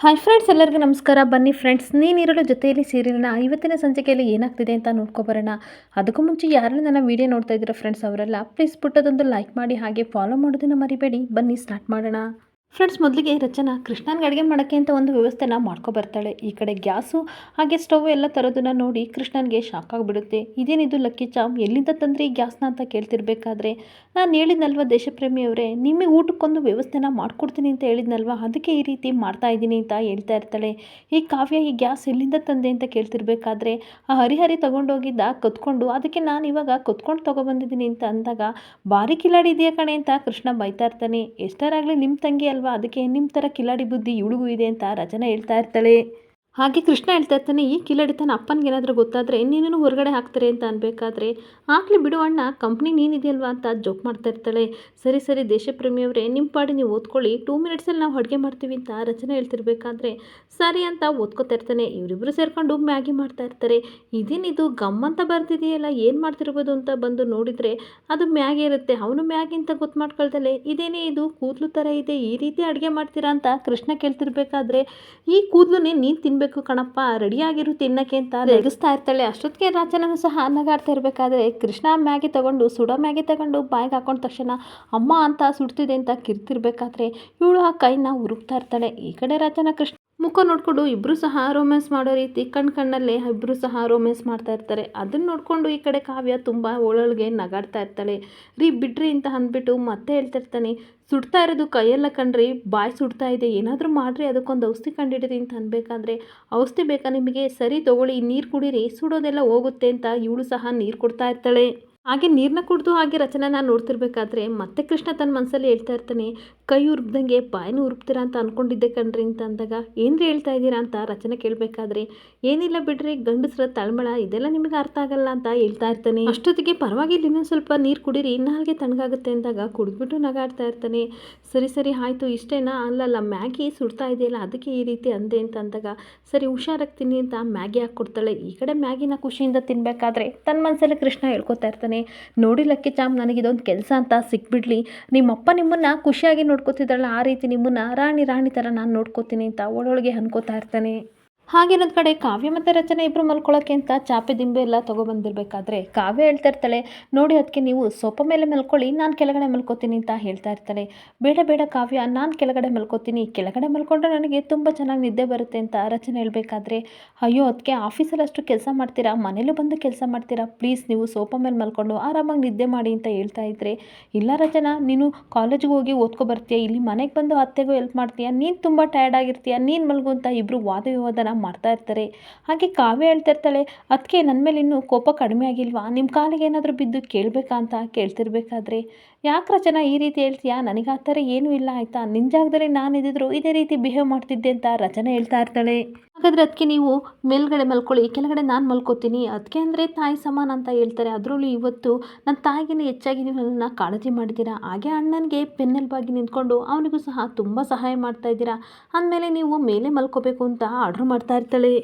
Hi friends ಎಲ್ಲರಿಗೂ ನಮಸ್ಕಾರ. ಬನ್ನಿ ಫ್ರೆಂಡ್ಸ್ ನೀನಿರಲು ಜೊತೆಯಲ್ಲಿ ಸೀರಿಯಲ್ನ ಇವತ್ತಿನ ಸಂಚಿಕೆಯಲ್ಲಿ ಏನಾಗ್ತಿದೆ ಅಂತ ನೋಡ್ಕೊಬರೋಣ. ಅದಕ್ಕೂ ಮುಂಚೆ ಯಾರೆಲ್ಲ ನನ್ನ ವೀಡಿಯೋ ನೋಡ್ತಾ ಇದ್ದೀರಾ ಫ್ರೆಂಡ್ಸ್ ಅವರೆಲ್ಲ ಪ್ಲೀಸ್ ಪುಟ್ಟದೊಂದು ಲೈಕ್ ಮಾಡಿ ಹಾಗೆ ಫಾಲೋ ಮಾಡೋದನ್ನು ಮರಿಬೇಡಿ. ಬನ್ನಿ ಸ್ಟಾರ್ಟ್ ಮಾಡೋಣ. ಫ್ರೆಂಡ್ಸ್ ಮೊದಲಿಗೆ ರಚನಾ ಕೃಷ್ಣನ್ಗೆ ಅಡುಗೆ ಮಾಡೋಕ್ಕೆ ಅಂತ ಒಂದು ವ್ಯವಸ್ಥೆನ ಮಾಡ್ಕೊಬರ್ತಾಳೆ ಈ ಕಡೆ ಗ್ಯಾಸು ಹಾಗೆ ಸ್ಟವ್ ಎಲ್ಲ ತರೋದನ್ನ ನೋಡಿ ಕೃಷ್ಣನ್ಗೆ ಶಾಕ್ ಆಗಿಬಿಡುತ್ತೆ. ಇದೇನಿದು ಲಕ್ಕಿ ಚಾಮ್? ಎಲ್ಲಿಂದ ತಂದ್ರಿ ಈ ಗ್ಯಾಸ್ನ ಅಂತ ಕೇಳ್ತಿರ್ಬೇಕಾದ್ರೆ ನಾನು ಹೇಳಿದ್ನಲ್ವ ದೇಶಪ್ರೇಮಿಯವರೇ ನಿಮಗೆ ಊಟಕ್ಕೊಂದು ವ್ಯವಸ್ಥೆನ ಮಾಡ್ಕೊಡ್ತೀನಿ ಅಂತ ಹೇಳಿದ್ನಲ್ವ? ಅದಕ್ಕೆ ಈ ರೀತಿ ಮಾಡ್ತಾ ಇದ್ದೀನಿ ಅಂತ ಹೇಳ್ತಾ ಇರ್ತಾಳೆ. ಈ ಕಾವ್ಯ, ಈ ಗ್ಯಾಸ್ ಎಲ್ಲಿಂದ ತಂದೆ ಅಂತ ಕೇಳ್ತಿರ್ಬೇಕಾದ್ರೆ, ಆ ಹರಿಹರಿ ತೊಗೊಂಡೋಗಿದ್ದ ಕತ್ಕೊಂಡು ಅದಕ್ಕೆ ನಾನು ಇವಾಗ ಕತ್ಕೊಂಡು ತೊಗೊಬಂದಿದ್ದೀನಿ ಅಂತ ಅಂದಾಗ ಭಾರಿ ಕಿಲಾಡಿ ಇದೆಯಾ ಕಣೆ? ಅಂತ ಕೃಷ್ಣ ಬೈತಾ ಇರ್ತಾನೆ. ಎಷ್ಟರಾಗಲಿ ನಿಮ್ಮ ತಂಗಿ ಅಲ್ವಾ? ಅದಕ್ಕೆ ನಿಮ್ಮ ಥರ ಕಿಲಾಡಿ ಬುದ್ಧಿ ಇವಳಿಗೂ ಇದೆ ಅಂತ ರಚನೆ ಹೇಳ್ತಾ ಇರ್ತಾಳೆ. ಹಾಗೆ ಕೃಷ್ಣ ಹೇಳ್ತಾ ಇರ್ತಾನೆ, ಈ ಕಿಲಾಡಿತನ ಅಪ್ಪನಿಗೆ ಏನಾದರೂ ಗೊತ್ತಾದರೆ ನೀನು ಹೊರಗಡೆ ಹಾಕ್ತಾರೆ ಅಂತ ಅನ್ಬೇಕಾದ್ರೆ, ಆಗಲಿ ಬಿಡು ಅಣ್ಣ ಕಂಪ್ನಿ ನೀನಿದೆಯಲ್ವಾ ಅಂತ ಜೋಕ್ ಮಾಡ್ತಾ ಇರ್ತಾಳೆ. ಸರಿ ಸರಿ ದೇಶಪ್ರೇಮಿಯವರೇ ನಿಮ್ಮ ಪಾಡಿ ನೀವು ಓದ್ಕೊಳ್ಳಿ. ಟೂ ಮಿನಿಟ್ಸಲ್ಲಿ ನಾವು ಅಡುಗೆ ಮಾಡ್ತೀವಿ ಅಂತ ರಚನೆ ಹೇಳ್ತಿರ್ಬೇಕಾದ್ರೆ, ಸರಿ ಅಂತ ಓದ್ಕೋತಾ ಇರ್ತಾನೆ. ಇವರಿಬ್ಬರು ಸೇರ್ಕೊಂಡು ಮ್ಯಾಗಿ ಮಾಡ್ತಾ ಇರ್ತಾರೆ. ಇದೇನಿದು, ಗಮ್ ಅಂತ ಬರ್ತಿದೆಯಲ್ಲ ಏನು ಮಾಡ್ತಿರ್ಬೋದು ಅಂತ ಬಂದು ನೋಡಿದರೆ ಅದು ಮ್ಯಾಗಿ ಇರುತ್ತೆ. ಅವನು ಮ್ಯಾಗಿ ಅಂತ ಗೊತ್ತು ಮಾಡ್ಕೊಳ್ತಲೆ ಇದೇನೇ ಇದು? ಕೂದಲು ಥರ ಇದೆ. ಈ ರೀತಿ ಅಡುಗೆ ಮಾಡ್ತೀರಾ ಅಂತ ಕೃಷ್ಣ ಕೇಳ್ತಿರ್ಬೇಕಾದ್ರೆ, ಈ ಕೂದಲನ್ನೇ ನೀನು ತಿನ್ಬೇಕು ಕಣಪ್ಪ ರೆಡಿಯಾಗಿರು ತಿನ್ನಕ್ಕೆ ಅಂತ ರೆಗಿಸ್ತಾ ಇರ್ತಾಳೆ. ಅಷ್ಟೊತ್ತಿಗೆ ರಾಜನೂ ಸಹ ಅನ್ನಗಾಡ್ತಾ ಇರಬೇಕಾದ್ರೆ ಕೃಷ್ಣ ಮ್ಯಾಗಿ ತಗೊಂಡು ಸುಡೋ ಮ್ಯಾಗಿ ತಗೊಂಡು ಬಾಯಿಗೆ ಹಾಕೊಂಡ ತಕ್ಷಣ ಅಮ್ಮ ಅಂತ ಸುಡ್ತಿದೆ ಅಂತ ಕಿರ್ತಿರ್ಬೇಕಾದ್ರೆ ಇವಳು ಆ ಕೈನ ಉರುಕ್ತಾ ಇರ್ತಾಳೆ. ಈ ಕಡೆ ರಾಜನ ಕೃಷ್ಣ ಮುಖ ನೋಡಿಕೊಂಡು ಇಬ್ಬರು ಸಹ ರೊಮ್ಯಾನ್ಸ್ ಮಾಡೋ ರೀತಿ ಕಣ್ ಕಣ್ಣಲ್ಲೇ ಇಬ್ಬರು ಸಹ ರೊಮ್ಯಾನ್ಸ್ ಮಾಡ್ತಾ ಇರ್ತಾರೆ. ಅದನ್ನು ನೋಡಿಕೊಂಡು ಈ ಕಡೆ ಕಾವ್ಯ ತುಂಬ ಒಳಗೆ ನಗಾಡ್ತಾ ಇರ್ತಾಳೆ. ರೀ, ಬಿಡ್ರಿ ಅಂತ ಅಂದ್ಬಿಟ್ಟು ಮತ್ತೆ ಹೇಳ್ತಿರ್ತಾನೆ ಸುಡ್ತಾ ಇರೋದು ಕೈಯೆಲ್ಲ ಕಣ್ರಿ, ಬಾಯಿ ಸುಡ್ತಾ ಇದೆ, ಏನಾದರೂ ಮಾಡಿರಿ, ಅದಕ್ಕೊಂದು ಔಷಧಿ ಕಂಡಿಡಿರಿ ಅಂತ ಅನ್ಬೇಕಾದ್ರೆ ಔಷಧಿ ಬೇಕಾ ನಿಮಗೆ? ಸರಿ ತೊಗೊಳ್ಳಿ, ನೀರು ಕುಡೀರಿ, ಸುಡೋದೆಲ್ಲ ಹೋಗುತ್ತೆ ಅಂತ ಇವಳು ಸಹ ನೀರು ಕೊಡ್ತಾ ಇರ್ತಾಳೆ. ಹಾಗೆ ನೀರನ್ನ ಕುಡಿದು ಹಾಗೆ ರಚನೆನ ನೋಡ್ತಿರ್ಬೇಕಾದ್ರೆ ಮತ್ತೆ ಕೃಷ್ಣ ತನ್ನ ಮನಸ್ಸಲ್ಲಿ ಹೇಳ್ತಾ ಇರ್ತಾನೆ, ಕೈ ಉರುಬ್ದಂಗೆ ಬಾಯಿನೂ ಉರುಪ್ತೀರಾ ಅಂತ ಅನ್ಕೊಂಡಿದ್ದೆ ಕಣ್ರಿ ಅಂತ ಅಂದಾಗ, ಏನ್ರಿ ಹೇಳ್ತಾ ಇದ್ದೀರಾ ಅಂತ ರಚನೆ ಕೇಳಬೇಕಾದ್ರೆ, ಏನಿಲ್ಲ ಬಿಡ್ರಿ, ಗಂಡಸ್ರ ತಳಮಳ, ಇದೆಲ್ಲ ನಿಮಗೆ ಅರ್ಥ ಆಗಲ್ಲ ಅಂತ ಹೇಳ್ತಾ ಇರ್ತಾನೆ. ಅಷ್ಟೊತ್ತಿಗೆ ಪರವಾಗಿಲ್ಲ, ಇನ್ನೊಂದು ಸ್ವಲ್ಪ ನೀರು ಕುಡೀರಿ ನಾಲ್ಗೆ ತಣ್ಣಗಾಗುತ್ತೆ ಅಂದಾಗ ಕುಡಿದ್ಬಿಟ್ಟು ನಗಾಡ್ತಾ ಇರ್ತಾನೆ. ಸರಿ ಸರಿ, ಆಯಿತು, ಇಷ್ಟೇನಾ? ಅಲ್ಲಲ್ಲ, ಮ್ಯಾಗಿ ಸುಡ್ತಾ ಇದೆಯಲ್ಲ, ಅದಕ್ಕೆ ಈ ರೀತಿ ಅಂದೆ ಅಂತ ಅಂದಾಗ, ಸರಿ, ಹುಷಾರಾಗ್ತೀನಿ ಅಂತ ಮ್ಯಾಗಿ ಹಾಕ್ಕೊಡ್ತಾಳೆ. ಈ ಕಡೆ ಮ್ಯಾಗಿನ ಖುಷಿಯಿಂದ ತಿನ್ನಬೇಕಾದ್ರೆ ತನ್ನ ಮನಸ್ಸಲ್ಲಿ ಕೃಷ್ಣ ಹೇಳ್ಕೊತಾ ಇರ್ತಾನೆ. ನೋಡಿ ಲಕ್ಕಿ ಚಾಮ್ ನನಗಿದೊಂದು ಕೆಲಸ ಅಂತ ಸಿಕ್ಬಿಡ್ಲಿ. ನಿಮ್ಮಪ್ಪ ನಿಮ್ಮನ್ನು ಖುಷಿಯಾಗಿ ನೋಡ್ಕೋತಿದ್ರಲ್ಲ ಆ ರೀತಿ ನಿಮ್ಮನ್ನು ರಾಣಿ ರಾಣಿ ಥರ ನಾನು ನೋಡ್ಕೋತೀನಿ ಅಂತ ಒಳೊಳಗೆ ಅನ್ಕೋತಾ ಇರ್ತಾನೆ. ಹಾಗೇನೊಂದು ಕಡೆ ಕಾವ್ಯ ಮತ್ತು ರಚನೆ ಇಬ್ಬರು ಮಲ್ಕೊಳ್ಳೋಕೆ ಅಂತ ಚಾಪೆ ದಿಂಬೆ ಎಲ್ಲ ತೊಗೊಬಂದಿರಬೇಕಾದ್ರೆ ಕಾವ್ಯ ಹೇಳ್ತಾ ಇರ್ತಾಳೆ, ನೋಡಿ ಅದಕ್ಕೆ ನೀವು ಸೋಪ ಮೇಲೆ ಮಲ್ಕೊಳ್ಳಿ, ನಾನು ಕೆಳಗಡೆ ಮಲ್ಕೋತೀನಿ ಅಂತ ಹೇಳ್ತಾ ಇರ್ತಾಳೆ. ಬೇಡ ಬೇಡ ಕಾವ್ಯ, ನಾನು ಕೆಳಗಡೆ ಮಲ್ಕೋತೀನಿ, ಕೆಳಗಡೆ ಮಲ್ಕೊಂಡ್ರೆ ನನಗೆ ತುಂಬ ಚೆನ್ನಾಗಿ ನಿದ್ದೆ ಬರುತ್ತೆ ಅಂತ ರಚನೆ ಹೇಳಬೇಕಾದ್ರೆ, ಅಯ್ಯೋ ಅದಕ್ಕೆ ಆಫೀಸಲ್ಲಿ ಅಷ್ಟು ಕೆಲಸ ಮಾಡ್ತೀರಾ? ಮನೇಲೂ ಬಂದು ಕೆಲಸ ಮಾಡ್ತೀರಾ? ಪ್ಲೀಸ್ ನೀವು ಸೋಪ ಮೇಲೆ ಮಲ್ಕೊಂಡು ಆರಾಮಾಗಿ ನಿದ್ದೆ ಮಾಡಿ ಅಂತ ಹೇಳ್ತಾ ಇದ್ರೆ, ಇಲ್ಲ ರಚನಾ, ನೀನು ಕಾಲೇಜಿಗೆ ಹೋಗಿ ಓದ್ಕೊ ಬರ್ತೀಯ? ಇಲ್ಲಿ ಮನೆಗೆ ಬಂದು ಅತ್ತೆಗೂ ಹೆಲ್ಪ್ ಮಾಡ್ತೀಯ? ನೀನು ತುಂಬ ಟಯರ್ಡ್ ಆಗಿರ್ತೀಯ? ನೀನು ಮಲ್ಗು ಅಂತ ಇಬ್ಬರು ವಾದ ವಿವಾದನ ಮಾಡ್ತಾ ಇರ್ತಾರೆ. ಹಾಗೆ ಕಾವ್ಯ ಹೇಳ್ತಾ ಇರ್ತಾಳೆ ಅದಕ್ಕೆ ನನ್ನ ಮೇಲೆ ಇನ್ನೂ ಕೋಪ ಕಡಿಮೆ ಆಗಿಲ್ವಾ? ನಿಮ್ಮ ಕಾಲಿಗೆ ಏನಾದರೂ ಬಿದ್ದು ಕೇಳಬೇಕಾ ಅಂತ ಕೇಳ್ತಿರ್ಬೇಕಾದ್ರೆ? ಯಾಕೆ ರಚನಾ, ಈ ರೀತಿ ಹೇಳ್ತೀಯಾ? ನನಗೆ ಆ ಥರ ಏನೂ ಇಲ್ಲ ಆಯಿತಾ? ನಿನ್ನ ಜಾಗದಲ್ಲಿ ನಾನು ಇದ್ದಿದ್ರು ಇದೇ ರೀತಿ ಬಿಹೇವ್ ಮಾಡ್ತಿದ್ದೆ ಅಂತ ರಚನೆ ಹೇಳ್ತಾ ಇರ್ತಾಳೆ. ಹಾಗಾದರೆ ಅದಕ್ಕೆ ನೀವು ಮೇಲ್ಗಡೆ ಮಲ್ಕೊಳ್ಳಿ. ಕೆಳಗಡೆ ನಾನು ಮಲ್ಕೋತೀನಿ. ಅದಕ್ಕೆ ಅಂದರೆ ತಾಯಿ ಸಮಾನ ಅಂತ ಹೇಳ್ತಾರೆ. ಅದರಲ್ಲೂ ಇವತ್ತು ನನ್ನ ತಾಯಿಗಿನ ಹೆಚ್ಚಾಗಿ ನನ್ನನ್ನು ಕಾಳಜಿ ಮಾಡಿದ್ದೀರಾ? ಹಾಗೆ ಅಣ್ಣನಿಗೆ ಬಾಗಿ ನಿಂತ್ಕೊಂಡು ಅವನಿಗೂ ಸಹ ತುಂಬ ಸಹಾಯ ಮಾಡ್ತಾ ಇದ್ದೀರಾ? ಅಂದಮೇಲೆ ನೀವು ಮೇಲೆ ಮಲ್ಕೋಬೇಕು ಅಂತ ಆರ್ಡ್ರ್ ಮಾಡ್ತಾ ಇರ್ತಾಳೆ.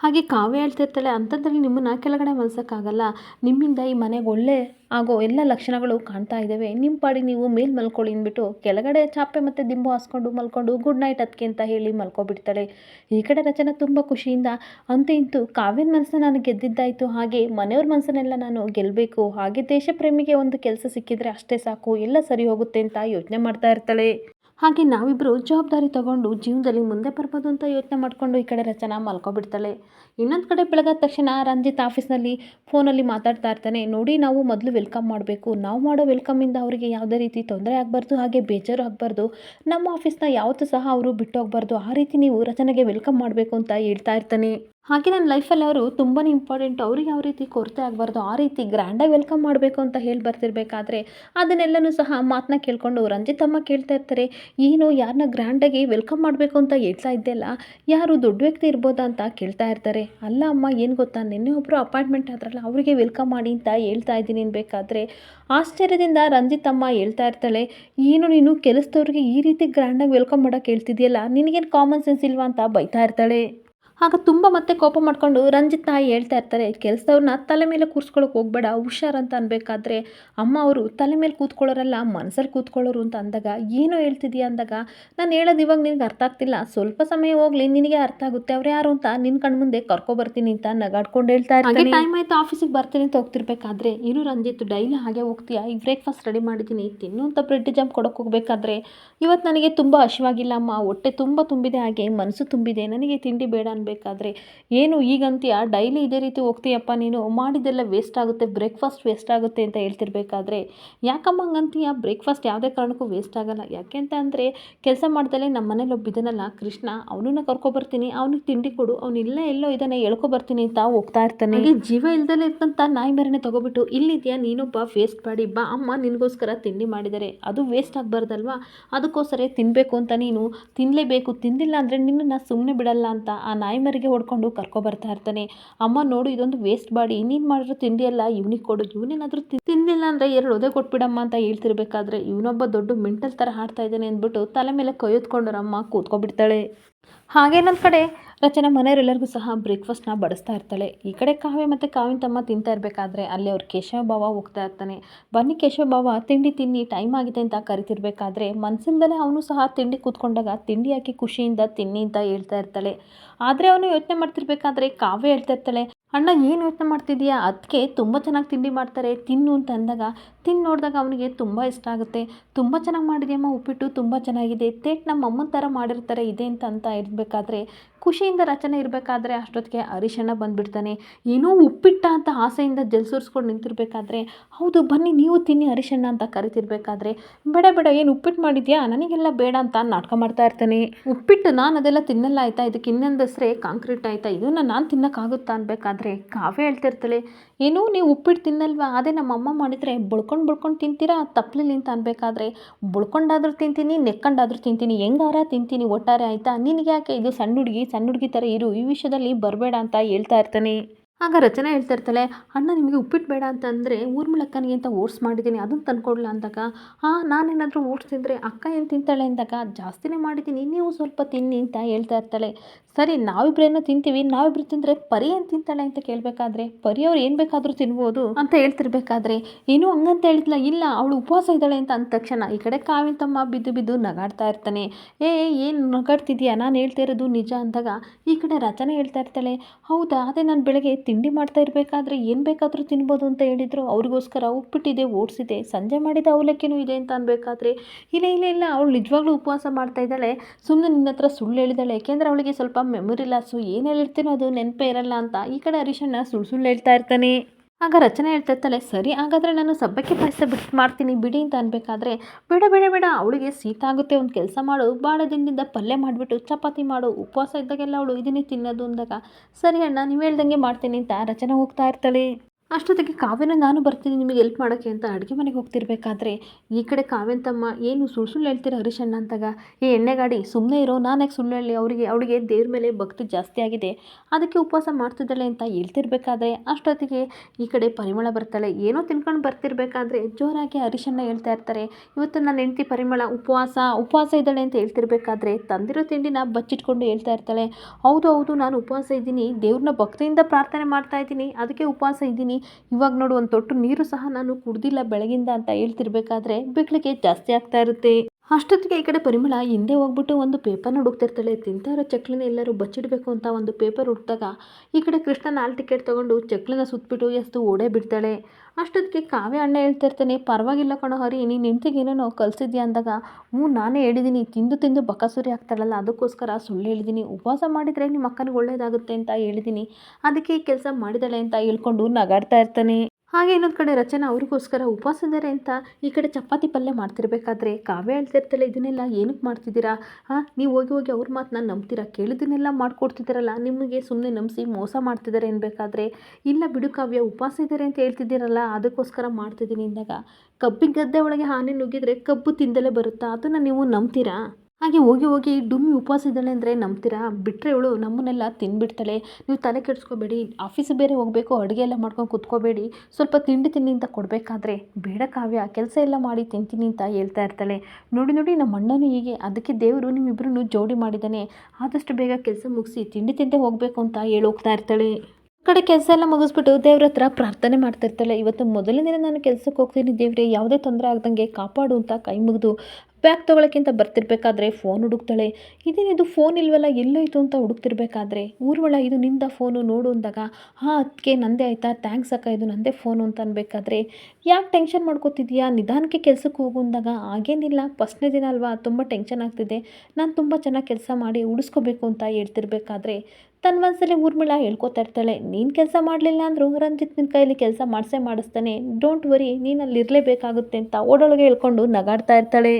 ಹಾಗೆ ಕಾವ್ಯ ಹೇಳ್ತಿರ್ತಾಳೆ ಅಂಥದ್ರಲ್ಲಿ ನಿಮ್ಮನ್ನು ಕೆಳಗಡೆ ಮಲ್ಸೋಕ್ಕಾಗಲ್ಲ. ನಿಮ್ಮಿಂದ ಈ ಮನೆಗೆ ಒಳ್ಳೆ ಆಗೋ ಎಲ್ಲ ಲಕ್ಷಣಗಳು ಕಾಣ್ತಾ ಇದ್ದಾವೆ ನಿಮ್ಮ ಪಾಡಿ ನೀವು ಮೇಲೆ ಮಲ್ಕೊಳ್ಳಿ ಅಂದ್ಬಿಟ್ಟು ಕೆಳಗಡೆ ಚಾಪೆ ಮತ್ತು ದಿಂಬು ಹಾಸ್ಕೊಂಡು ಮಲ್ಕೊಂಡು ಗುಡ್ ನೈಟ್ ಅದಕ್ಕೆ ಅಂತ ಹೇಳಿ ಮಲ್ಕೊಬಿಡ್ತಾಳೆ. ಈ ಕಡೆ ರಚನೆ ತುಂಬ ಖುಷಿಯಿಂದ ಅಂತೂ ಇಂತು ಕಾವ್ಯನ ಮನಸ್ಸನ್ನ ನಾನು ಗೆದ್ದಿದ್ದಾಯಿತು. ಹಾಗೆ ಮನೆಯವ್ರ ಮನಸ್ಸನ್ನೆಲ್ಲ ನಾನು ಗೆಲ್ಲಬೇಕು ಹಾಗೆ ದೇಶಪ್ರೇಮಿಗೆ ಒಂದು ಕೆಲಸ ಸಿಕ್ಕಿದರೆ ಅಷ್ಟೇ ಸಾಕು. ಎಲ್ಲ ಸರಿ ಹೋಗುತ್ತೆ ಅಂತ ಯೋಚನೆ ಮಾಡ್ತಾ ಇರ್ತಾಳೆ. ಹಾಗೆ ನಾವಿಬ್ಬರು ಜವಾಬ್ದಾರಿ ತಗೊಂಡು ಜೀವನದಲ್ಲಿ ಮುಂದೆ ಬರ್ಬೋದು ಅಂತ ಯೋಚನೆ ಮಾಡಿಕೊಂಡು ಈ ಕಡೆ ರಚನಾ ಮಲ್ಕೊಬಿಡ್ತಾಳೆ. ಇನ್ನೊಂದು ಕಡೆ ಬೆಳಗಾದ ತಕ್ಷಣ ರಂಜಿತ್ ಆಫೀಸ್ನಲ್ಲಿ ಫೋನಲ್ಲಿ ಮಾತಾಡ್ತಾ ಇರ್ತಾನೆ, ನೋಡಿ ನಾವು ಮೊದಲು ವೆಲ್ಕಮ್ ಮಾಡಬೇಕು. ನಾವು ಮಾಡೋ ವೆಲ್ಕಮಿಂದ ಅವರಿಗೆ ಯಾವುದೇ ರೀತಿ ತೊಂದರೆ ಆಗಬಾರ್ದು, ಹಾಗೆ ಬೇಜಾರು ಆಗಬಾರ್ದು. ನಮ್ಮ ಆಫೀಸ್ನ ಯಾವತ್ತೂ ಸಹ ಅವರು ಬಿಟ್ಟು ಹೋಗಬಾರ್ದು. ಆ ರೀತಿ ನೀವು ರಚನೆಗೆ ವೆಲ್ಕಮ್ ಮಾಡಬೇಕು ಅಂತ ಹೇಳ್ತಾ ಇರ್ತಾನೆ. ಹಾಗೆ ನನ್ನ ಲೈಫಲ್ಲಿ ಅವರು ತುಂಬಾ ಇಂಪಾರ್ಟೆಂಟ್ ಅವ್ರಿಗೆ ಯಾವ ರೀತಿ ಕೊರತೆ ಆಗಬಾರ್ದು, ಆ ರೀತಿ ಗ್ರ್ಯಾಂಡಾಗಿ ವೆಲ್ಕಮ್ ಮಾಡಬೇಕು ಅಂತ ಹೇಳಿ ಬರ್ತಿರಬೇಕಾದ್ರೆ ಅದನ್ನೆಲ್ಲನೂ ಸಹ ಮಾತನ್ನ ಕೇಳಿಕೊಂಡು ರಂಜಿತಮ್ಮ ಕೇಳ್ತಾ ಇರ್ತಾರೆ, ಏನು ಯಾರನ್ನ ಗ್ರ್ಯಾಂಡಾಗಿ ವೆಲ್ಕಮ್ ಮಾಡಬೇಕು ಅಂತ ಹೇಳ್ತಾ ಇದ್ದೆಲ್ಲ, ಯಾರು ದೊಡ್ಡ ವ್ಯಕ್ತಿ ಇರ್ಬೋದಾ ಅಂತ ಕೇಳ್ತಾ ಇರ್ತಾರೆ. ಅಲ್ಲ ಅಮ್ಮ, ಏನು ಗೊತ್ತಾ, ನಿನ್ನೆ ಒಬ್ಬರು ಅಪಾಯಿಂಟ್ಮೆಂಟ್ ಆದ್ರಲ್ಲ, ಅವರಿಗೆ ವೆಲ್ಕಮ್ ಮಾಡಿ ಅಂತ ಹೇಳ್ತಾ ಇದ್ದೀನಿ ಬೇಕಾದರೆ ಆಶ್ಚರ್ಯದಿಂದ ರಂಜಿತಮ್ಮ ಹೇಳ್ತಾ ಇರ್ತಾಳೆ, ಏನು ನೀನು ಕೆಲಸದವ್ರಿಗೆ ಈ ರೀತಿ ಗ್ರ್ಯಾಂಡಾಗಿ ವೆಲ್ಕಮ್ ಮಾಡೋಕ್ಕೆ ಹೇಳ್ತಿದ್ಯಲ್ಲ, ನಿನಗೇನು ಕಾಮನ್ ಸೆನ್ಸ್ ಇಲ್ವಾ ಅಂತ ಬೈತಾ ಇರ್ತಾಳೆ. ಆಗ ತುಂಬ ಮತ್ತೆ ಕೋಪ ಮಾಡ್ಕೊಂಡು ರಂಜಿತ್ ತಾಯಿ ಹೇಳ್ತಾ ಇರ್ತಾರೆ ಕೆಲಸದವ್ರನ್ನ ತಲೆ ಮೇಲೆ ಕೂರಿಸ್ಕೊಳ್ಳೋಕೆ ಹೋಗ್ಬೇಡ ಹುಷಾರ್ ಅಂತ ಅನ್ಬೇಕಾದ್ರೆ ಅಮ್ಮ ಅವರು ತಲೆ ಮೇಲೆ ಕೂತ್ಕೊಳ್ಳೋರಲ್ಲ ಮನಸ್ಸಲ್ಲಿ ಕೂತ್ಕೊಳ್ಳೋರು ಅಂತ ಅಂದಾಗ ಏನೋ ಹೇಳ್ತಿದ್ಯಾ ಅಂದಾಗ ನಾನು ಹೇಳೋದು ಇವಾಗ ನಿನಗೆ ಅರ್ಥ ಆಗ್ತಿಲ್ಲ ಸ್ವಲ್ಪ ಸಮಯ ಹೋಗ್ಲಿ ನಿನಗೆ ಅರ್ಥ ಆಗುತ್ತೆ ಅವ್ರು ಯಾರು ಅಂತ ನಿನ್ನ ಕಣ್ಮುಂದೆ ಕರ್ಕೊಬರ್ತೀನಿ ಅಂತ ನಗಾಡ್ಕೊಂಡು ಹೇಳ್ತಾ ಇರ್ತೀನಿ. ಟೈಮ್ ಆಯ್ತು ಆಫೀಸಿಗೆ ಬರ್ತೀನಿ ಅಂತ ಹೋಗ್ತಿರ್ಬೇಕಾದ್ರೆ ಇರು ರಂಜಿತ್ ಡೈಲಿ ಹಾಗೆ ಹೋಗ್ತೀಯಾ ಈ ಬ್ರೇಕ್ಫಾಸ್ಟ್ ರೆಡಿ ಮಾಡಿದ್ದೀನಿ ತಿನ್ನು ಅಂತ ಬ್ರೆಡ್ ಜಾಮ್ ಕೊಡೋಕೆ ಹೋಗ್ಬೇಕಾದ್ರೆ ಇವತ್ತು ನನಗೆ ತುಂಬ ಹಸಿವಾಗಿಲ್ಲ ಅಮ್ಮ ಹೊಟ್ಟೆ ತುಂಬ ತುಂಬಿದೆ ಹಾಗೆ ಮನಸ್ಸು ತುಂಬಿದೆ ನನಗೆ ತಿಂಡಿ ಬೇಡ ಅನ್ಬೇಕಾದ್ರೆ ಏನು ಈಗಂತೀಯ? ಡೈಲಿ ಇದೇ ರೀತಿ ಹೋಗ್ತೀಯಪ್ಪ ನೀನು? ಮಾಡಿದ್ದೆಲ್ಲ ವೇಸ್ಟ್ ಆಗುತ್ತೆ ಬ್ರೇಕ್ಫಾಸ್ಟ್ ವೇಸ್ಟ್ ಆಗುತ್ತೆ ಅಂತ ಹೇಳ್ತಿರ್ಬೇಕಾದ್ರೆ? ಯಾಕಮ್ಮ ಹಂಗಂತೀಯ? ಬ್ರೇಕ್ಫಾಸ್ಟ್ ಯಾವುದೇ ಕಾರಣಕ್ಕೂ ವೇಸ್ಟ್ ಆಗಲ್ಲ. ಯಾಕೆ ಅಂತ ಅಂದರೆ, ಕೆಲಸ ಮಾಡ್ದಲೇ ನಮ್ಮ ಮನೇಲಿ ಒಬ್ಬ ಇದನ್ನಲ್ಲ ಕೃಷ್ಣ, ಅವನನ್ನ ಕರ್ಕೊಬರ್ತೀನಿ, ಅವನಿಗೆ ತಿಂಡಿ ಕೊಡು ಅವನಿಲ್ಲ ಎಲ್ಲೋ ಇದನ್ನು ಹೇಳ್ಕೊಬರ್ತೀನಿ ಅಂತ ಹೋಗ್ತಾ ಇರ್ತಾನೆ. ಹಾಗೆ ಜೀವ ಇಲ್ದಲೇ ಇರ್ತಂತ ನಾಯಿ ಮರಿನೇ ತಗೋಬಿಟ್ಟು, ಇಲ್ಲಿದ್ಯಾ? ನೀನೊಬ್ಬ ವೇಸ್ಟ್ ಮಾಡಿ, ಬಾ, ಅಮ್ಮ ನಿನಗೋಸ್ಕರ ತಿಂಡಿ ಮಾಡಿದ್ದಾರೆ ಅದು ವೇಸ್ಟ್ ಆಗಬಾರ್ದಲ್ವಾ? ಅದಕ್ಕೋಸ್ಕರ ತಿನ್ನಬೇಕು ಅಂತ ನೀನು. ತಿನ್ನಲೇಬೇಕು ತಿಂದಿಲ್ಲ ಅಂದರೆ ನಿನ್ನನ್ನು ಸುಮ್ಮನೆ ಬಿಡಲ್ಲ ಅಂತ ಆ ನಾಯಿ ಮರಿಗೆ ಹೊಡ್ಕೊಂಡು ಕರ್ಕೊಬರ್ತಾ ಇರ್ತಾನೆ. ಅಮ್ಮ ನೋಡು, ಇದೊಂದು ವೇಸ್ಟ್ ಬಾಡಿ. ಇನ್ನೇನು ಮಾಡಿರೋ ತಿಂಡಿ ಎಲ್ಲ ಇವನಿಗೆ ಕೊಡು. ಇವನೇನಾದರೂ ತಿಂದಿಲ್ಲ ಅಂದರೆ ಎರಡು ಒದೆ ಕೊಟ್ಬಿಡಮ್ಮ ಅಂತ ಹೇಳ್ತಿರ್ಬೇಕಾದ್ರೆ ಇವನೊಬ್ಬ ದೊಡ್ಡ ಮೆಂಟಲ್ ಥರ ಹಾಡ್ತಾ ಇದ್ದಾನೆ ಅಂದ್ಬಿಟ್ಟು ತಲೆ ಮೇಲೆ ಕೈ ಕೂತ್ಕೊಂಡ್ಬಿಡ್ತಾಳೆ ಕೂತ್ಕೊಬಿಡ್ತಾಳೆ. ಹಾಗೆ ನನ್ನ ಕಡೆ ರಚನೆ ಮನೆಯವರೆಲ್ಲರಿಗೂ ಸಹ ಬ್ರೇಕ್ಫಾಸ್ಟ್ನ ಬಡಿಸ್ತಾ ಇರ್ತಾಳೆ. ಈ ಕಡೆ ಕಾವ್ಯ ಮತ್ತು ಕಾವಿನ ತಮ್ಮ ತಿಂತಾ ಇರಬೇಕಾದ್ರೆ ಅಲ್ಲಿ ಅವ್ರು ಕೇಶವ ಭಾವ ಹೋಗ್ತಾ ಇರ್ತಾನೆ. ಬನ್ನಿ ಕೇಶವ ಭಾವ, ತಿಂಡಿ ತಿನ್ನಿ ಟೈಮ್ ಆಗಿದೆ ಅಂತ ಕರಿತಿರ್ಬೇಕಾದ್ರೆ ಮನಸ್ಸಿಲ್ದಲೇ ಅವನು ಸಹ ತಿಂಡಿ ಕೂತ್ಕೊಂಡಾಗ ತಿಂಡಿ ಹಾಕಿ ಖುಷಿಯಿಂದ ತಿನ್ನಿ ಅಂತ ಹೇಳ್ತಾ ಇರ್ತಾಳೆ. ಆದರೆ ಅವನು ಯೋಚನೆ ಮಾಡ್ತಿರ್ಬೇಕಾದ್ರೆ ಕಾವ್ಯ ಹೇಳ್ತಾ ಇರ್ತಾಳೆ, ಅಣ್ಣ, ಏನು ಯೋಚನೆ ಮಾಡ್ತಿದ್ದೀಯಾ? ಅದಕ್ಕೆ ತುಂಬ ಚೆನ್ನಾಗಿ ತಿಂಡಿ ಮಾಡ್ತಾರೆ, ತಿನ್ನು ಅಂತ ಅಂದಾಗ ತಿಂದು ನೋಡಿದಾಗ ಅವನಿಗೆ ತುಂಬ ಇಷ್ಟ ಆಗುತ್ತೆ. ತುಂಬ ಚೆನ್ನಾಗಿ ಮಾಡಿದೆಯಮ್ಮ, ಉಪ್ಪಿಟ್ಟು ತುಂಬ ಚೆನ್ನಾಗಿದೆ. ತೇಟ್ ನಮ್ಮ ಅಮ್ಮನ ಥರ ಮಾಡಿರ್ತಾರೆ, ಇದೆ ಅಂತ ಅಂತ ಇರಬೇಕಾದ್ರೆ ಖುಷಿಯಿಂದ ರಚನೆ ಇರಬೇಕಾದ್ರೆ ಅಷ್ಟೊತ್ತಿಗೆ ಹರೀಶಣ್ಣ ಬಂದುಬಿಡ್ತಾನೆ. ಏನೋ ಉಪ್ಪಿಟ್ಟ ಅಂತ ಆಸೆಯಿಂದ ಜಲ್ಸೂರ್ಸ್ಕೊಂಡು ನಿಂತಿರಬೇಕಾದ್ರೆ, ಹೌದು, ಬನ್ನಿ, ನೀವು ತಿನ್ನಿ ಹರೀಶಣ್ಣ ಅಂತ ಕರಿತಿರ್ಬೇಕಾದ್ರೆ, ಬೇಡ ಬೇಡ, ಏನು ಉಪ್ಪಿಟ್ಟು ಮಾಡಿದ್ಯಾ? ನನಗೆಲ್ಲ ಬೇಡ ಅಂತ ನಾಟಕ ಮಾಡ್ತಾ ಇರ್ತಾನೆ. ಉಪ್ಪಿಟ್ಟು ನಾನು ಅದೆಲ್ಲ ತಿನ್ನಲ್ಲ ಆಯಿತಾ? ಇದಕ್ಕೆ ಇನ್ನೊಂದು ಹೆಸರೇ ಕಾಂಕ್ರೀಟ್ ಆಯಿತಾ? ಇದನ್ನು ನಾನು ತಿನ್ನೋಕ್ಕಾಗುತ್ತಾ ಅನ್ಬೇಕಾದ್ರೆ ಕಾವೇ ಹೇಳ್ತಿರ್ತಾಳೆ. ಏನೋ ನೀವು ಉಪ್ಪಿಟ್ಟು ತಿನ್ನಲ್ವಾ? ಅದೇ ನಮ್ಮ ಅಮ್ಮ ಮಾಡಿದರೆ ಬಳ್ಕೊಂಡು ಬಳ್ಕೊಂಡು ತಿಂತೀರಾ? ತಪ್ಪಲಿಲ್ಲ ಅಂತ ಅನ್ಬೇಕಾದ್ರೆ, ಬಳ್ಕೊಂಡಾದ್ರೂ ತಿಂತೀನಿ, ನೆಕ್ಕೊಂಡಾದರೂ ತಿಂತೀನಿ, ಹೆಂಗಾರ ತಿಂತೀನಿ ಒಟ್ಟಾರೆ ಆಯಿತಾ? ನಿನಗೆ ಯಾಕೆ ಇದು ಸಣ್ಣ ಹುಡುಗಿ ಸಣ್ಣ ಹುಡುಗಿ ಥರ ಇರು ಈ ವಿಷಯದಲ್ಲಿ ಬರಬೇಡ ಅಂತ ಹೇಳ್ತಾ ಇರ್ತಾನೆ. ಆಗ ರಚನೆ ಹೇಳ್ತಾ ಇರ್ತಾಳೆ, ಅಣ್ಣ, ನಿಮಗೆ ಉಪ್ಪಿಟ್ಟು ಬೇಡ ಅಂತಂದರೆ ಊರ್ಮಿಳಕ್ಕನಿಗೆ ಅಂತ ಓಟ್ಸ್ ಮಾಡಿದ್ದೀನಿ, ಅದನ್ನು ತಂದ್ಕೊಡ್ಲ? ಅಂದಾಗ ಹಾಂ ನಾನೇನಾದರೂ ಓಟ್ಸ್ ತಿಂದರೆ ಅಕ್ಕ ಏನು ತಿಂತಾಳೆ? ಅಂದಾಗ, ಜಾಸ್ತಿನೇ ಮಾಡಿದ್ದೀನಿ, ನೀವು ಸ್ವಲ್ಪ ತಿನ್ನಿ ಅಂತ ಹೇಳ್ತಾ ಇರ್ತಾಳೆ. ಸರಿ ನಾವಿಬ್ಬರೇನೋ ತಿಂತೀವಿ, ನಾವಿಬ್ರು ತಿಂದರೆ ಪರಿ ಏನು ತಿಂತಾಳೆ ಅಂತ ಕೇಳಬೇಕಾದ್ರೆ ಪರಿ ಅವ್ರು ಏನು ಬೇಕಾದರೂ ತಿನ್ಬೋದು ಅಂತ ಹೇಳ್ತಿರ್ಬೇಕಾದ್ರೆ, ಏನು ಹಂಗಂತ ಹೇಳಿದ್ಲ? ಇಲ್ಲ, ಅವಳು ಉಪವಾಸ ಇದ್ದಾಳೆ ಅಂತ ಅಂದ ತಕ್ಷಣ ಈ ಕಡೆ ಕಾವಿನ ತಮ್ಮ ಬಿದ್ದು ಬಿದ್ದು ನಗಾಡ್ತಾ ಇರ್ತಾನೆ. ಏ, ಏನು ನಗಾಡ್ತಿದ್ಯಾ? ನಾನು ಹೇಳ್ತಾ ಇರೋದು ನಿಜ ಅಂದಾಗ, ಈ ಕಡೆ ರಚನೆ ಹೇಳ್ತಾ ಇರ್ತಾಳೆ, ಹೌದಾ, ಅದೇ ನಾನು ಬೆಳಗ್ಗೆ ತಿಂಡಿ ಮಾಡ್ತಾ ಇರಬೇಕಾದ್ರೆ ಏನು ಬೇಕಾದರೂ ತಿನ್ಬೋದು ಅಂತ ಹೇಳಿದರು. ಅವ್ರಿಗೋಸ್ಕರ ಉಪ್ಪಿಟ್ಟಿದೆ, ಓಡಿಸಿದೆ, ಸಂಜೆ ಮಾಡಿದ ಅವಲಕ್ಕಿನೂ ಇದೆ ಅಂತ ಅನ್ಬೇಕಾದ್ರೆ ಇಲ್ಲ ಇಲ್ಲ ಇಲ್ಲ, ಅವಳು ನಿಜವಾಗ್ಲೂ ಉಪವಾಸ ಮಾಡ್ತಾ ಇದ್ದಾಳೆ. ಸುಮ್ಮನೆ ನಿನ್ನ ಹತ್ರ ಸುಳ್ಳು ಹೇಳಿದಾಳೆ. ಯಾಕೆಂದರೆ ಅವಳಿಗೆ ಸ್ವಲ್ಪ ಮೆಮೊರಿ ಲಾಸು ಏನು ಹೇಳಿರ್ತೀನೋ ಅದು ನೆನಪೇ ಇರಲ್ಲ ಅಂತ. ಈ ಕಡೆ ಹರೀಶಣ್ಣ ಸುಳ್ಳು ಸುಳ್ಳು ಹೇಳ್ತಾ ಇರ್ತಾನೆ. ಆಗ ರಚನೆ ಹೇಳ್ತಾ ಇರ್ತಾಳೆ, ಸರಿ, ಹಾಗಾದರೆ ನಾನು ಸಬ್ಬಕ್ಕೆ ಪಾಯಸ ಬಿಟ್ಟು ಮಾಡ್ತೀನಿ ಬಿಡಿ ಅಂತ ಅನ್ಬೇಕಾದ್ರೆ, ಬೇಡ ಬೇಡ ಬೇಡ, ಅವಳಿಗೆ ಶೀತ ಆಗುತ್ತೆ, ಒಂದು ಕೆಲಸ ಮಾಡು ಭಾಳ ದಿನದಿಂದ ಪಲ್ಯ ಮಾಡಿಬಿಟ್ಟು ಚಪಾತಿ ಮಾಡು, ಉಪವಾಸ ಇದ್ದಾಗೆಲ್ಲ ಅವಳು ಇದನ್ನೇ ತಿನ್ನೋದು ಅಂದಾಗ, ಸರಿ ಅಣ್ಣ, ನೀವು ಹೇಳ್ದಂಗೆ ಮಾಡ್ತೀನಿ ಅಂತ ರಚನೆ ಹೋಗ್ತಾ ಇರ್ತಾಳೆ. ಅಷ್ಟೊತ್ತಿಗೆ ಕಾವ್ಯನ ನಾನು ಬರ್ತೀನಿ, ನಿಮಗೆ ಹೆಲ್ಪ್ ಮಾಡೋಕ್ಕೆ ಅಂತ ಅಡುಗೆ ಮನೆಗೆ ಹೋಗ್ತಿರ್ಬೇಕಾದ್ರೆ, ಈ ಕಡೆ ಕಾವ್ಯನ ತಮ್ಮ ಏನು ಸುಳ್ಳು ಸುಳ್ಳು ಹೇಳ್ತೀರ ಹರೀಶಣ್ಣ ಅಂತಾಗ? ಎಣ್ಣೆ ಎಣ್ಣೆಗಾಡಿ ಸುಮ್ಮನೆ ಇರೋ, ನಾನು ಯಾಕೆ ಸುಳ್ಳು ಹೇಳಿ ಅವರಿಗೆ, ಅವಳಿಗೆ ದೇವ್ರ ಮೇಲೆ ಭಕ್ತಿ ಜಾಸ್ತಿ ಆಗಿದೆ. ಅದಕ್ಕೆ ಉಪವಾಸ ಮಾಡ್ತಿದ್ದಾಳೆ ಅಂತ ಹೇಳ್ತಿರ್ಬೇಕಾದ್ರೆ, ಅಷ್ಟೊತ್ತಿಗೆ ಈ ಕಡೆ ಪರಿಮಳ ಬರ್ತಾಳೆ. ಏನೋ ತಿನ್ಕೊಂಡು ಬರ್ತಿರ್ಬೇಕಾದ್ರೆ ಜೋರಾಗಿ ಹರಿಶಣ್ಣ ಹೇಳ್ತಾ ಇರ್ತಾರೆ. ಇವತ್ತು ನನ್ನ ಹೆಂಡತಿ ಪರಿಮಳ ಉಪವಾಸ ಉಪವಾಸ ಇದ್ದಾಳೆ ಅಂತ ಹೇಳ್ತಿರ್ಬೇಕಾದ್ರೆ, ತಂದಿರೋ ತಿಂಡಿನ ಬಚ್ಚಿಟ್ಕೊಂಡು ಹೇಳ್ತಾ ಇರ್ತಾಳೆ. ಹೌದು ಹೌದು, ನಾನು ಉಪವಾಸ ಇದ್ದೀನಿ, ದೇವ್ರನ್ನ ಭಕ್ತಿಯಿಂದ ಪ್ರಾರ್ಥನೆ ಮಾಡ್ತಾ ಇದ್ದೀನಿ, ಅದಕ್ಕೆ ಉಪವಾಸ ಇದ್ದೀನಿ. ಇವಾಗ ನೋಡು, ಒಂದು ತೊಟ್ಟು ನೀರು ಸಹ ನಾನು ಕುಡ್ದಿಲ್ಲ ಬೆಳಗಿಂದ ಅಂತ ಹೇಳ್ತಿರ್ಬೇಕಾದ್ರೆ ಬೆಕ್ಳಿಗೆ ಜಾಸ್ತಿ ಆಗ್ತಾ ಇರುತ್ತೆ. ಅಷ್ಟೊತ್ತಿಗೆ ಈ ಕಡೆ ಪರಿಮಳ ಹಿಂದೆ ಹೋಗ್ಬಿಟ್ಟು ಒಂದು ಪೇಪರ್ನ ಹುಡುಕ್ತಿರ್ತಾಳೆ. ತಿಂತಾ ಇರೋ ಚಕ್ಲಿನ ಎಲ್ಲರೂ ಬಚ್ಚಿಡಬೇಕು ಅಂತ ಒಂದು ಪೇಪರ್ ಹುಡ್ದಾಗ ಈ ಕಡೆ ಕೃಷ್ಣ ನಾಲ್ ಟಿಕೆಟ್ ತೊಗೊಂಡು ಚಕ್ಲಿನ ಸುತ್ತಬಿಟ್ಟು ಎಷ್ಟು ಓಡೇ ಬಿಡ್ತಾಳೆ. ಅಷ್ಟೊತ್ತಿಗೆ ಕಾವ್ಯ ಅಣ್ಣ ಹೇಳ್ತಿರ್ತಾನೆ ಪರವಾಗಿಲ್ಲ ಕಣೋ ಹರಿ, ನೀನು ಹೆಂಡ್ತಿಗೆ ಏನೇನೋ ಕಲಿಸಿದ್ಯಾ? ಅಂದಾಗ, ಹ್ಞೂ, ನಾನೇ ಹೇಳಿದ್ದೀನಿ ತಿಂದು ತಿಂದು ಬಕಸುರಿ ಆಗ್ತಾಳಲ್ಲ ಅದಕ್ಕೋಸ್ಕರ ಸುಳ್ಳು ಹೇಳಿದ್ದೀನಿ ಉಪವಾಸ ಮಾಡಿದರೆ ನಿಮ್ಮ ಅಕ್ಕನಿಗೆ ಒಳ್ಳೆಯದಾಗುತ್ತೆ ಅಂತ ಹೇಳಿದ್ದೀನಿ ಅದಕ್ಕೆ ಈ ಕೆಲಸ ಮಾಡಿದಾಳೆ ಅಂತ ಹೇಳ್ಕೊಂಡು ನಗಾಡ್ತಾ ಇರ್ತಾನೆ. ಹಾಗೆ ಇನ್ನೊಂದು ಕಡೆ ರಚನಾ ಅವ್ರಿಗೋಸ್ಕರ ಉಪವಾಸ ಇದ್ದಾರೆ ಅಂತ ಈ ಕಡೆ ಚಪಾತಿ ಪಲ್ಯ ಮಾಡ್ತಿರ್ಬೇಕಾದ್ರೆ ಕಾವ್ಯ ಹೇಳ್ತಿರ್ತಾಳೆ, ಇದನ್ನೆಲ್ಲ ಏನಕ್ಕೆ ಮಾಡ್ತಿದ್ದೀರಾ? ಹಾಂ ನೀವು ಹೋಗಿ ಹೋಗಿ ಅವ್ರ ನಾನು ನಂಬ್ತೀರಾ? ಕೇಳಿದ್ದನ್ನೆಲ್ಲ ಮಾಡ್ಕೊಡ್ತಿದ್ದೀರಲ್ಲ, ನಿಮಗೆ ಸುಮ್ಮನೆ ನಂಬಿಸಿ ಮೋಸ ಮಾಡ್ತಿದ್ದಾರೆ ಅನ್ಬೇಕಾದ್ರೆ? ಇಲ್ಲ ಬಿಡು ಕಾವ್ಯ, ಉಪವಾಸ ಇದ್ದಾರೆ ಅಂತ ಹೇಳ್ತಿದ್ದೀರಲ್ಲ, ಅದಕ್ಕೋಸ್ಕರ ಮಾಡ್ತಿದ್ದೀನಿ ಅಂದಾಗ ಕಬ್ಬಿನ ಗದ್ದೆ ಒಳಗೆ ಆನೆ ನುಗ್ಗಿದ್ರೆ ಕಬ್ಬು ತಿಂದಲೇ ಬರುತ್ತಾ? ಅದನ್ನು ನೀವು ನಂಬ್ತೀರಾ? ಹಾಗೆ ಹೋಗಿ ಹೋಗಿ ಡುಮ್ಮಿ ಉಪವಾಸ ಇದ್ದಾಳೆ ಅಂದರೆ ನಂಬ್ತೀರಾ? ಬಿಟ್ಟರೆ ಇವಳು ನಮ್ಮನ್ನೆಲ್ಲ ತಿಂದುಬಿಡ್ತಾಳೆ ನೀವು ತಲೆ ಕೆಡಿಸ್ಕೋಬೇಡಿ ಆಫೀಸ್ ಬೇರೆ ಹೋಗಬೇಕು, ಅಡುಗೆ ಎಲ್ಲ ಮಾಡ್ಕೊಂಡು ಕುತ್ಕೋಬೇಡಿ. ಸ್ವಲ್ಪ ತಿಂಡಿ ತಿನ್ನಿ ಅಂತ ಕೊಡಬೇಕಾದ್ರೆ ಬೇಡ ಕಾವ್ಯ, ಕೆಲಸ ಎಲ್ಲ ಮಾಡಿ ತಿಂತೀನಿ ಅಂತ ಹೇಳ್ತಾ ಇರ್ತಾಳೆ. ನೋಡಿ ನೋಡಿ ನಮ್ಮ ಅಣ್ಣನೂ ಹೀಗೆ. ಅದಕ್ಕೆ ದೇವರು ನಿಮ್ಮಿಬ್ಬರನ್ನು ಜೋಡಿ ಮಾಡಿದ್ದಾನೆ. ಆದಷ್ಟು ಬೇಗ ಕೆಲಸ ಮುಗಿಸಿ ತಿಂಡಿ ತಿಂದೆ ಹೋಗಬೇಕು ಅಂತ ಹೇಳಿ ಇರ್ತಾಳೆ. ಕಡೆ ಕೆಲಸ ಎಲ್ಲ ಮುಗಿಸ್ಬಿಟ್ಟು ದೇವ್ರ ಹತ್ರ ಪ್ರಾರ್ಥನೆ ಮಾಡ್ತಿರ್ತಾಳೆ. ಇವತ್ತು ಮೊದಲನೇ ದಿನ ನಾನು ಕೆಲಸಕ್ಕೆ ಹೋಗ್ತೀನಿ ದೇವ್ರೆ, ಯಾವುದೇ ತೊಂದರೆ ಆಗ್ದಂಗೆ ಕಾಪಾಡು ಅಂತ ಕೈ ಮುಗಿದು ಬ್ಯಾಗ್ ತೊಗೊಳಕ್ಕಿಂತ ಬರ್ತಿರ್ಬೇಕಾದ್ರೆ ಫೋನ್ ಹುಡುಕ್ತಾಳೆ. ಇದೇನಿದು ಫೋನ್ ಇಲ್ವಲ್ಲ, ಎಲ್ಲೋಯ್ತು ಅಂತ ಹುಡುಕ್ತಿರ್ಬೇಕಾದ್ರೆ? ಊರ್ವಳ, ಇದು ನಿಂದ ಫೋನು ನೋಡು ಅಂದಾಗ, ಹಾಂ ಅದಕ್ಕೆ ನಂದೇ ಆಯ್ತಾ ಥ್ಯಾಂಕ್ಸ್ ಅಕ್ಕ, ಇದು ನಂದೇ ಫೋನು ಅಂತ ಅನ್ಬೇಕಾದ್ರೆ, ಯಾಕೆ ಟೆನ್ಷನ್ ಮಾಡ್ಕೋತಿದ್ಯಾ? ನಿಧಾನಕ್ಕೆ ಕೆಲ್ಸಕ್ಕೆ ಹೋಗು ಅಂದಾಗ ಆಗೇನಿಲ್ಲ ಫಸ್ಟ್ನೇ ದಿನ ಅಲ್ವಾ, ತುಂಬ ಟೆನ್ಷನ್ ಆಗ್ತಿದೆ. ನಾನು ತುಂಬ ಚೆನ್ನಾಗಿ ಕೆಲಸ ಮಾಡಿ ಉಳಿಸ್ಕೋಬೇಕು ಅಂತ ಹೇಳ್ತಿರ್ಬೇಕಾದ್ರೆ ತನ್ನ ಮನಸ್ಸಲ್ಲಿ ಊರ್ಮಿಳ ಹೇಳ್ಕೊತಾ ಇರ್ತಾಳೆ, ನೀನು ಕೆಲಸ ಮಾಡಲಿಲ್ಲ ಅಂದರೂ ರಂಜಿತ್ ನಿನ್ನ ಕೈಲಿ ಕೆಲಸ ಮಾಡಿಸೇ ಮಾಡಿಸ್ತಾನೆ ಡೋಂಟ್ ವರಿ ನೀನು ಅಲ್ಲಿ ಇರಲೇಬೇಕಾಗುತ್ತೆ ಅಂತ ಓಡೊಳಗೆ ಹೇಳ್ಕೊಂಡು ನಗಾಡ್ತಾ ಇರ್ತಾಳೆ.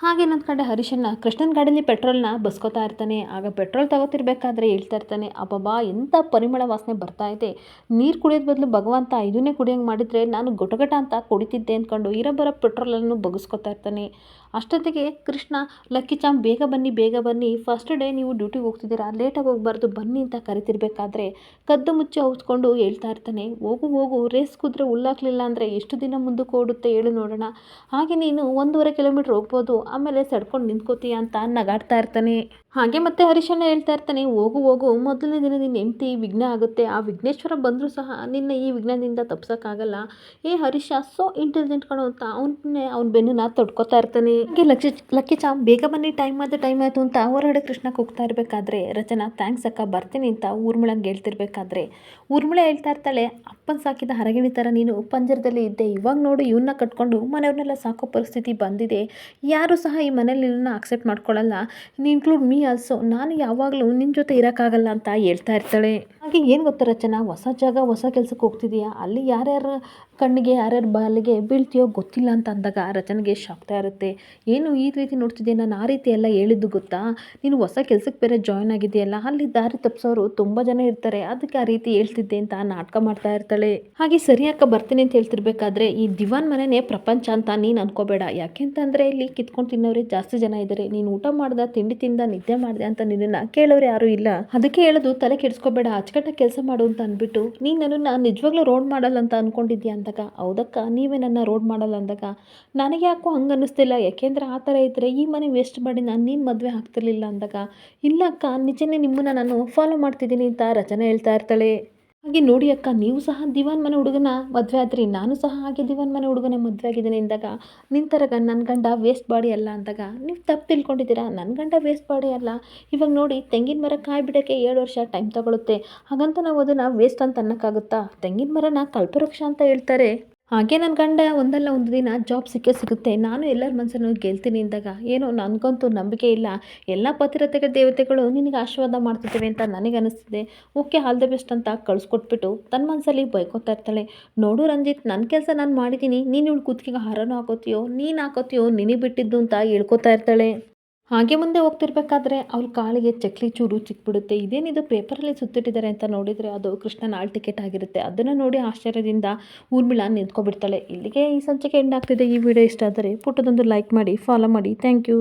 ಹಾಗೆ ನನ್ನ ಕಡೆ ಹರೀಶಣ್ಣ ಕೃಷ್ಣನ ಗಾಡೀಲಿ ಪೆಟ್ರೋಲ್ನ ಬಸ್ಕೋತಾ ಇರ್ತಾನೆ. ಆಗ ಪೆಟ್ರೋಲ್ ತಗೋತಿರ್ಬೇಕಾದ್ರೆ ಹೇಳ್ತಾ ಇರ್ತಾನೆ, ಅಬ್ಬಬ್ಬಾ ಎಂಥ ಪರಿಮಳ ವಾಸನೆ ಬರ್ತಾ ಇದೆ. ನೀರು ಕುಡಿಯೋದ್ ಬದಲು ಭಗವಂತ ಇದನ್ನೇ ಕುಡಿಯೋಂಗೆ ಮಾಡಿದರೆ ನಾನು ಗೊಟಗಟ ಅಂತ ಕುಡಿತಿದ್ದೆ ಅಂದ್ಕೊಂಡು ಇರೋ ಬರೋ ಪೆಟ್ರೋಲನ್ನು ಬಗ್ಸ್ಕೊತಾ ಇರ್ತಾನೆ. ಅಷ್ಟೊತ್ತಿಗೆ ಕೃಷ್ಣ, ಲಕ್ಕಿ ಚಾಮ್, ಬೇಗ ಬನ್ನಿ ಬೇಗ ಬನ್ನಿ. ಫಸ್ಟ್ ಡೇ ನೀವು ಡ್ಯೂಟಿಗೆ ಹೋಗ್ತಿದ್ದೀರಾ? ಲೇಟಾಗಿ ಹೋಗಬಾರ್ದು. ಬನ್ನಿ ಅಂತ ಕರಿತಿರ್ಬೇಕಾದ್ರೆ ಕದ್ದು ಮುಚ್ಚಿ ಔಸ್ಕೊಂಡು ಹೇಳ್ತಾ ಇರ್ತಾನೆ. ಹೋಗು ಹೋಗು. ರೇಸ್ ಕುದ್ರೆ ಹುಲ್ಲಾಕ್ಲಿಲ್ಲ ಅಂದರೆ ಎಷ್ಟು ದಿನ ಮುಂದಕ್ಕೆ ಓಡುತ್ತೆ ಹೇಳು ನೋಡೋಣ. ಹಾಗೆ ನೀನು ಒಂದೂವರೆ ಕಿಲೋಮೀಟ್ರ್ ಹೋಗ್ಬೋದು. ಆಮೇಲೆ ಸಡ್ಕೊಂಡು ನಿಂತ್ಕೋತೀಯ ಅಂತ ನಗಾಡ್ತಾ ಇರ್ತಾನೆ. ಹಾಗೆ ಮತ್ತೆ ಹರೀಶಣ್ಣ ಹೇಳ್ತಾ ಇರ್ತಾನೆ, ಹೋಗು ಹೋಗು. ಮೊದಲನೇ ದಿನ ನಿನ್ನ ಹೆಂಡತಿ ವಿಘ್ನ ಆಗುತ್ತೆ. ಆ ವಿಘ್ನೇಶ್ವರ ಬಂದರೂ ಸಹ ನಿನ್ನ ಈ ವಿಘ್ನದಿಂದ ತಪ್ಸೋಕ್ಕಾಗಲ್ಲ. ಏ ಹರೀಶ ಸೋ ಇಂಟೆಲಿಜೆಂಟ್ ಕಣೋ ಅಂತ ಅವನೇ ಅವ್ನ ಬೆನ್ನನ್ನ ತೊಡ್ಕೊತಾ ಇರ್ತಾನೆ. ಹಾಗೆ ಲಕ್ಷ ಲಕ್ಕಿ ಬೇಗ ಬನ್ನಿ ಟೈಮ್ ಆಯ್ತು ಟೈಮ್ ಆಯಿತು ಅಂತ ಹೊರಗಡೆ ಕೃಷ್ಣಕ್ಕೆ ಹೋಗ್ತಾ ಇರಬೇಕಾದ್ರೆ ರಚನಾ ಥ್ಯಾಂಕ್ಸ್ ಅಕ್ಕ, ಬರ್ತೀನಿ ಅಂತ ಊರ್ಮಿಳಂಗೆ ಹೇಳ್ತಿರ್ಬೇಕಾದ್ರೆ. ಊರ್ಮಿಳ ಹೇಳ್ತಾ ಇರ್ತಾಳೆ, ಅಪ್ಪನ ಸಾಕಿದ ಹರಗಿಣಿ ಥರ ನೀನು ಪಂಜರದಲ್ಲಿ ಇದ್ದೆ, ಇವಾಗ ನೋಡು ಇವನ್ನ ಕಟ್ಕೊಂಡು ಮನೆಯವ್ರನ್ನೆಲ್ಲ ಸಾಕೋ ಪರಿಸ್ಥಿತಿ ಬಂದಿದೆ. ಯಾರೂ ಸಹ ಈ ಮನೇಲಿ ನಿನ್ನ ಅಕ್ಸೆಪ್ಟ್ ಮಾಡ್ಕೊಳ್ಳಲ್ಲ ಇನ್ಕ್ಲೂಡ್ ಮೀ ಆಲ್ಸೋ ನಾನು ಯಾವಾಗಲೂ ನಿನ್ನ ಜೊತೆ ಇರೋಕ್ಕಾಗಲ್ಲ ಅಂತ ಹೇಳ್ತಾ ಇರ್ತಾಳೆ. ಹಾಗೆ ಏನು ಗೊತ್ತಾ ರಚನಾ, ಹೊಸ ಜಾಗ, ಹೊಸ ಕೆಲಸಕ್ಕೆ ಹೋಗ್ತಿದೀಯಾ? ಅಲ್ಲಿ ಯಾರ್ಯಾರ ಕಣ್ಣಿಗೆ, ಯಾರ್ಯಾರ ಬಾಲಿಗೆ ಬೀಳ್ತೀಯೋ ಗೊತ್ತಿಲ್ಲ ಅಂತ ಅಂದಾಗ ರಚನೆಗೆ ಶಾಕ್ತಾ ಇರುತ್ತೆ ಏನು ಈ ರೀತಿ ನೋಡ್ತಿದ್ದೆ ನಾನು ಆ ರೀತಿ ಎಲ್ಲ ಹೇಳಿದ್ದು ಗೊತ್ತಾ? ನೀನು ಹೊಸ ಕೆಲಸಕ್ಕೆ ಬೇರೆ ಜಾಯ್ನ್ ಆಗಿದೆಯಲ್ಲ ಅಲ್ಲಿ ದಾರಿ ತಪ್ಪಿಸೋರು ತುಂಬ ಜನ ಇರ್ತಾರೆ. ಅದಕ್ಕೆ ಆ ರೀತಿ ಹೇಳ್ತಿದ್ದೆ ಅಂತ ನಾಟಕ ಮಾಡ್ತಾ ಇರ್ತಾಳೆ. ಹಾಗೆ ಸರಿಯಾಕ ಬರ್ತೀನಿ ಅಂತ ಹೇಳ್ತಿರ್ಬೇಕಾದ್ರೆ ಈ ದಿವಾನ್ ಮನೆನೇ ಪ್ರಪಂಚ ಅಂತ ನೀನು ಅನ್ಕೋಬೇಡ. ಯಾಕೆಂತಂದರೆ ಇಲ್ಲಿ ಕಿತ್ಕೊಂಡು ತಿನ್ನೋರೇ ಜಾಸ್ತಿ ಜನ ಇದ್ದಾರೆ ನೀನು ಊಟ ಮಾಡ್ದ, ತಿಂಡಿ ತಿಂದ, ನಿದ್ದೆ ಮಾಡಿದೆ ಅಂತ ನಿನ್ನನ್ನು ಕೇಳೋರು ಯಾರೂ ಇಲ್ಲ. ಅದಕ್ಕೆ ಹೇಳೋದು ತಲೆ ಕೆಡಿಸ್ಕೋಬೇಡ, ಅಚ್ಚುಕಟ್ಟಾಗಿ ಕೆಲಸ ಮಾಡು ಅಂತ ಅಂದ್ಬಿಟ್ಟು, ನೀನು ನನ್ನನ್ನು ನಿಜವಾಗ್ಲೂ ರೋಡ್ ಮಾಡಲ್ಲ ಅಂತ ಅಂದ್ಕೊಂಡಿದ್ಯಾ ಅಂದಾಗ? ಹೌದಕ್ಕ, ನೀವೇ ನನ್ನ ರೋಡ್ ಮಾಡಲ್ಲ ಅಂದಾಗ? ನನಗೆ ಯಾಕೋ ಹಂಗೆ ಅನ್ನಿಸ್ತಿಲ್ಲ ಯಾಕೆಂದರೆ ಆ ಥರ ಇದ್ದರೆ ಈ ಮನೆ ವೇಸ್ಟ್ ಮಾಡಿ ನಾನು ನೀನು ಮದುವೆ ಆಗ್ತಿರ್ಲಿಲ್ಲ ಅಂದಾಗ, ಇಲ್ಲ ಅಕ್ಕ, ನಿಜನೇ ನಿಮ್ಮನ್ನು ನಾನು ಫಾಲೋ ಮಾಡ್ತಿದ್ದೀನಿ ಅಂತ ರಚನೆ ಹೇಳ್ತಾ ಇರ್ತಾಳೆ. ಹಾಗೆ ನೋಡಿ ಅಕ್ಕ, ನೀವು ಸಹ ದಿವಾನ್ ಮನೆ ಹುಡುಗನ ಮದುವೆ ಆದ್ರಿ, ನಾನು ಸಹ ಹಾಗೆ ದಿವಾನ್ ಮನೆ ಹುಡುಗನ ಮದುವೆ ಆಗಿದ್ದೀನಿ ಅಂದಾಗ ಗಂಡ ನನ್ನ ಗಂಡ ವೇಸ್ಟ್ ಬಾಡಿ ಅಲ್ಲ ಅಂದಾಗ, ನೀವು ತಪ್ಪು ತಿಳ್ಕೊಂಡಿದ್ದೀರಾ? ನನ್ನ ಗಂಡ ವೇಸ್ಟ್ ಬಾಡಿ ಅಲ್ಲ. ಇವಾಗ ನೋಡಿ, ತೆಂಗಿನ ಮರ ಕಾಯಿ ಬಿಡೋಕ್ಕೆ ಏಳು ವರ್ಷ ಟೈಮ್ ತಗೊಳುತ್ತೆ. ಹಾಗಂತ ನಾವು ಅದನ್ನು ವೇಸ್ಟ್ ಅಂತ ಅನ್ನೋಕ್ಕಾಗುತ್ತಾ? ತೆಂಗಿನ ಮರನ ಕಲ್ಪವೃಕ್ಷ ಅಂತ ಹೇಳ್ತಾರೆ. ಹಾಗೆ ನನ್ನ ಗಂಡ ಒಂದಲ್ಲ ಒಂದು ದಿನ ಜಾಬ್ ಸಿಕ್ಕೇ ಸಿಗುತ್ತೆ. ನಾನು ಎಲ್ಲರ ಮನಸ್ಸನ್ನು ಗೆಲ್ತೀನಿ ಅಂದಾಗ ಏನೋ ನನಗಂತೂ ನಂಬಿಕೆ ಇಲ್ಲ. ಎಲ್ಲ ಪತಿರತೆಗಳ ದೇವತೆಗಳು ನಿನಗೆ ಆಶೀರ್ವಾದ ಮಾಡ್ತಿದ್ದೇವೆ ಅಂತ ನನಗೆ ಅನಿಸ್ತಿದೆ. ಓಕೆ ಆಲ್ ದ ಬೆಸ್ಟ್ ಅಂತ ಕಳಿಸ್ಕೊಟ್ಬಿಟ್ಟು ತನ್ನ ಮನಸ್ಸಲ್ಲಿ ಬೈಕೋತಾ ಇರ್ತಾಳೆ. ನೋಡು ರಂಜಿತ್ ನನ್ನ ಕೆಲಸ ನಾನು ಮಾಡಿದ್ದೀನಿ. ನೀನು ಇವಳು ಕೂತ್ಕಿಗೆ ಹಾರನೂ ಹಾಕೋತೀಯೋ, ನೀನು ಹಾಕೋತೀಯೋ, ನಿನಗೆ ಬಿಟ್ಟಿದ್ದು ಅಂತ ಹೇಳ್ಕೊತಾ ಇರ್ತಾಳೆ. ಹಾಗೆ ಮುಂದೆ ಹೋಗ್ತಿರ್ಬೇಕಾದ್ರೆ ಅವ್ರ ಕಾಲಿಗೆ ಚಕ್ಲಿ ಚೂರು ಚಿಕ್ಬಿಡುತ್ತೆ. ಇದೇನಿದು ಪೇಪರಲ್ಲಿ ಸುತ್ತಿಟ್ಟಿದ್ದಾರೆ ಅಂತ ನೋಡಿದರೆ ಅದು ಕೃಷ್ಣನ ಆಳ್ ಟಿಕೆಟ್ ಆಗಿರುತ್ತೆ. ಅದನ್ನು ನೋಡಿ ಆಶ್ಚರ್ಯದಿಂದ ಊರ್ಮಿಳಾ ನಿಂತ್ಕೊಬಿಡ್ತಾಳೆ ಇಲ್ಲಿಗೆ ಈ ಸಂಚಿಕೆ ಎಂಡ್ ಆಗ್ತಿದೆ. ಈ ವಿಡಿಯೋ ಇಷ್ಟ ಆದರೆ ಪುಟ್ಟದೊಂದು ಲೈಕ್ ಮಾಡಿ ಫಾಲೋ ಮಾಡಿ. Thank you